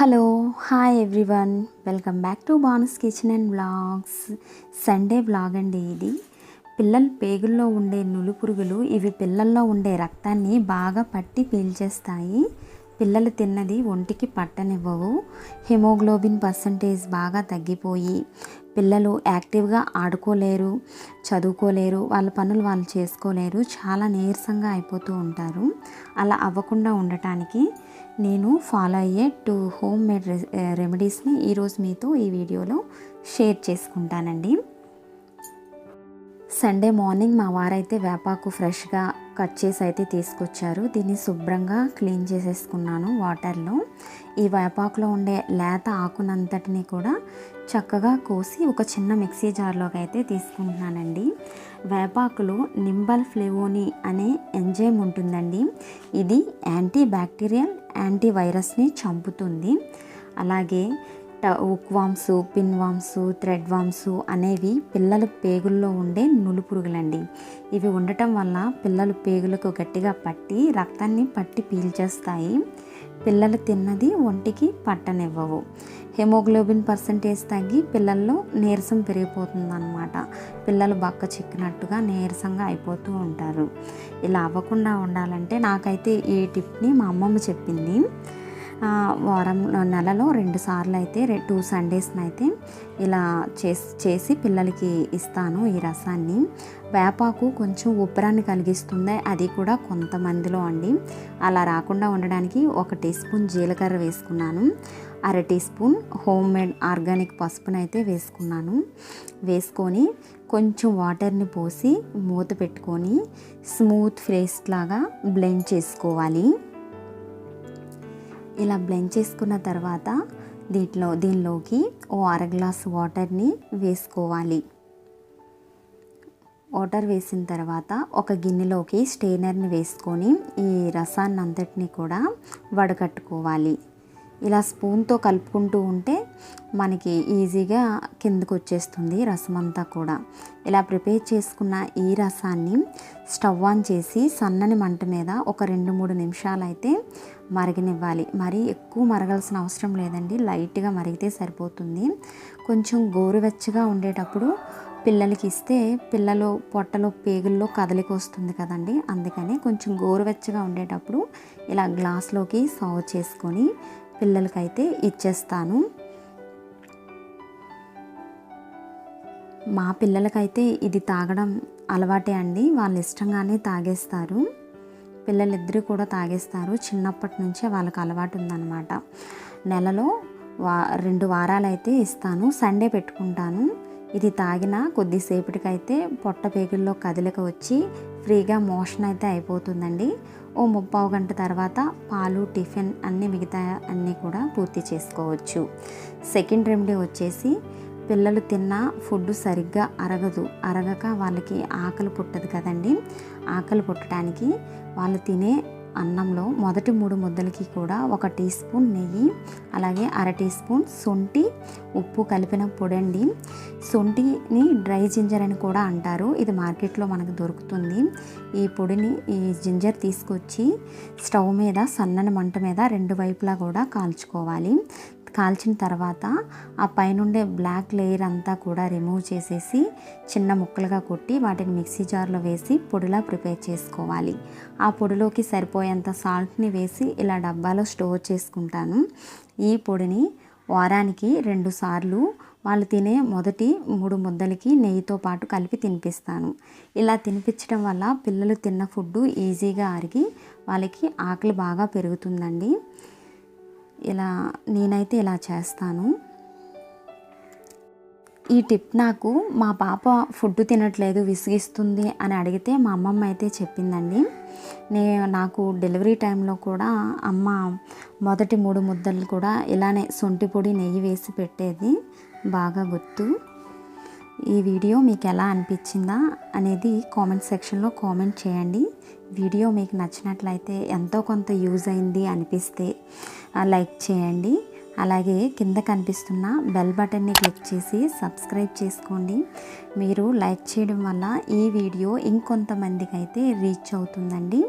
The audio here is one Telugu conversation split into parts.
Hello hi everyone welcome back to బానస్ kitchen and blogs Sunday blog అండి ఇది. పిల్లల పేగుల్లో ఉండే నులు పురుగులు ఇవి పిల్లల్లో ఉండే రక్తాన్ని బాగా పట్టి పీల్చేస్తాయి. పిల్లలు తిన్నది ఒంటికి పట్టనివ్వవు. హిమోగ్లోబిన్ పర్సంటేజ్ బాగా తగ్గిపోయి పిల్లలు యాక్టివ్గా ఆడుకోలేరు చదువుకోలేరు వాళ్ళ పనులు వాళ్ళు చేసుకోలేరు చాలా నీరసంగా అయిపోతూ ఉంటారు. అలా అవ్వకుండా ఉండటానికి నేను ఫాలో అయ్యే టూ హోమ్ మేడ్ రెమెడీస్ని ఈరోజు మీతో ఈ వీడియోలో షేర్ చేసుకుంటానండి. సండే మార్నింగ్ మా వారైతే వేపాకు ఫ్రెష్గా కట్ చేసి అయితే తీసుకొచ్చారు. దీన్ని శుభ్రంగా క్లీన్ చేసేసుకున్నాను వాటర్లో. ఈ వేపాకులో ఉండే లేత ఆకునంతటిని కూడా చక్కగా కోసి ఒక చిన్న మిక్సీ జార్లోకి అయితే తీసుకుంటున్నానండి. వేపాకులో నింబల్ ఫ్లేవోని అనే ఎంజైమ్ ఉంటుందండి. ఇది యాంటీ బ్యాక్టీరియల్ యాంటీ వైరస్ని చంపుతుంది. అలాగే hookworms pinworms threadworms అనేవి పిల్లల పేగుల్లో ఉండే నులుపురుగులండి. ఇవి ఉండటం వల్ల పిల్లలు పేగులకు గట్టిగా పట్టి రక్తాన్ని పట్టి పీల్చేస్తాయి. పిల్లలు తిన్నది ఒంటికి పట్టనివ్వవు. హెమోగ్లోబిన్ పర్సంటేజ్ తగ్గి పిల్లల్లో నీరసం పెరిగిపోతుంది అనమాట పిల్లలు బక్క చిక్కినట్టుగా నీరసంగా అయిపోతూ ఉంటారు. ఇలా అవ్వకుండా ఉండాలంటే నాకైతే ఈ టిప్ని మా అమ్మమ్మ చెప్పింది. వారం నెలలో రెండు సార్లు అయితే టూ సండేస్ని అయితే ఇలా చేసి చేసి పిల్లలకి ఇస్తాను ఈ రసాన్ని. వేపాకు కొంచెం ఉబ్బరాన్ని కలిగిస్తుంది అది కూడా కొంతమందిలో అండి. అలా రాకుండా ఉండడానికి ఒక టీ స్పూన్ జీలకర్ర వేసుకున్నాను అర teaspoon homemade organic పసుపునైతే వేసుకున్నాను. వేసుకొని కొంచెం వాటర్ని పోసి మూత పెట్టుకొని స్మూత్ పేస్ట్ లాగా బ్లెండ్ చేసుకోవాలి. ఇలా బ్లెండ్ చేసుకున్న తర్వాత దీంట్లో దీనిలోకి ఓ అర గ్లాస్ వాటర్ని వేసుకోవాలి. వాటర్ వేసిన తర్వాత ఒక గిన్నెలోకి స్టెయినర్ని వేసుకొని ఈ రసాన్ని అంతటిని కూడా వడకట్టుకోవాలి. ఇలా స్పూన్తో కలుపుకుంటూ ఉంటే మనకి ఈజీగా కిందకు వచ్చేస్తుంది రసం అంతా కూడా. ఇలా ప్రిపేర్ చేసుకున్న ఈ రసాన్ని స్టవ్ ఆన్ చేసి సన్నని మంట మీద ఒక రెండు మూడు నిమిషాలు అయితే మరగనివ్వాలి. మరీ ఎక్కువ మరగాల్సిన అవసరం లేదండి. లైట్గా మరిగితే సరిపోతుంది. కొంచెం గోరువెచ్చగా ఉండేటప్పుడు పిల్లలకి ఇస్తే పిల్లలు పొట్టలో పేగుల్లో కదలిక వస్తుంది కదండి. అందుకని కొంచెం గోరువెచ్చగా ఉండేటప్పుడు ఇలా గ్లాస్లోకి సర్వ్ చేసుకొని పిల్లలకైతే ఇచ్చేస్తాను. మా పిల్లలకైతే ఇది తాగడం అలవాటే అండి. వాళ్ళు ఇష్టంగానే తాగేస్తారు. పిల్లలిద్దరూ కూడా తాగేస్తారు. చిన్నప్పటి నుంచే వాళ్ళకి అలవాటు ఉందన్నమాట. నెలలో వా రెండు వారాలైతే ఇస్తాను. సండే పెట్టుకుంటాను. ఇది తాగిన కొద్దిసేపటికైతే పొట్ట పేగుల్లో కదలిక వచ్చి ఫ్రీగా మోషన్ అయితే అయిపోతుందండి. ఓ ముప్పావు గంట తర్వాత పాలు టిఫిన్ అన్ని మిగతా అన్నీ కూడా పూర్తి చేసుకోవచ్చు. సెకండ్ రెమెడీ వచ్చేసి పిల్లలు తిన్న ఫుడ్ సరిగ్గా అరగదు. అరగక వాళ్ళకి ఆకలి పుట్టదు కదండి. ఆకలి పుట్టడానికి వాళ్ళు తినే అన్నంలో మొదటి మూడు ముద్దలకి కూడా ఒక టీ స్పూన్ నెయ్యి అలాగే అర టీ స్పూన్ శొంఠి ఉప్పు కలిపిన పొడండి. శొంఠిని డ్రై జింజర్ అని కూడా అంటారు. ఇది మార్కెట్లో మనకు దొరుకుతుంది. ఈ పొడిని ఈ జింజర్ తీసుకొచ్చి స్టవ్ మీద సన్నని మంట మీద రెండు వైపులా కూడా కాల్చుకోవాలి. కాల్చిన తర్వాత ఆ పైనుండే బ్లాక్ లేయర్ అంతా కూడా రిమూవ్ చేసేసి చిన్న ముక్కలుగా కొట్టి వాటిని మిక్సీ జార్లో వేసి పొడిలా ప్రిపేర్ చేసుకోవాలి. ఆ పొడిలోకి సరిపోయేంత సాల్ట్ని వేసి ఇలా డబ్బాలో స్టోర్ చేసుకుంటాను. ఈ పొడిని వారానికి రెండు సార్లు వాళ్ళు తినే మొదటి మూడు ముద్దలకి నెయ్యితో పాటు కలిపి తినిపిస్తాను. ఇలా తినిపించడం వల్ల పిల్లలు తిన్న ఫుడ్ ఈజీగా అరిగి వాళ్ళకి ఆకలి బాగా పెరుగుతుందండి. ఇలా నేనైతే ఇలా చేస్తాను. ఈ టిప్ నాకు మా పాప ఫుడ్ తినట్లేదు విసిగిస్తుంది అని అడిగితే మా అమ్మమ్మ అయితే చెప్పిందండి. నే నాకు డెలివరీ టైంలో కూడా అమ్మ మొదటి మూడు ముద్దలు కూడా ఇలానే సొంటి పొడి నెయ్యి వేసి పెట్టేది. బాగా గుర్తు ఈ వీడియో మీకు ఎలా అనిపించిందా అనేది కామెంట్ సెక్షన్లో కామెంట్ చేయండి. వీడియో మీకు నచ్చినట్లయితే ఎంతో కొంత యూజ్ అయింది అనిపిస్తే లైక్ చేయండి. అలాగే కింద కనిపిస్తున్న బెల్ బటన్ని క్లిక్ చేసి సబ్స్క్రైబ్ చేసుకోండి. మీరు లైక్ చేయడం వల్ల ఈ వీడియో ఇంకొంతమందికి అయితే రీచ్ అవుతుందండి.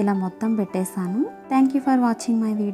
ఇలా మొత్తం పెట్టేశాను. Thank you for watching my video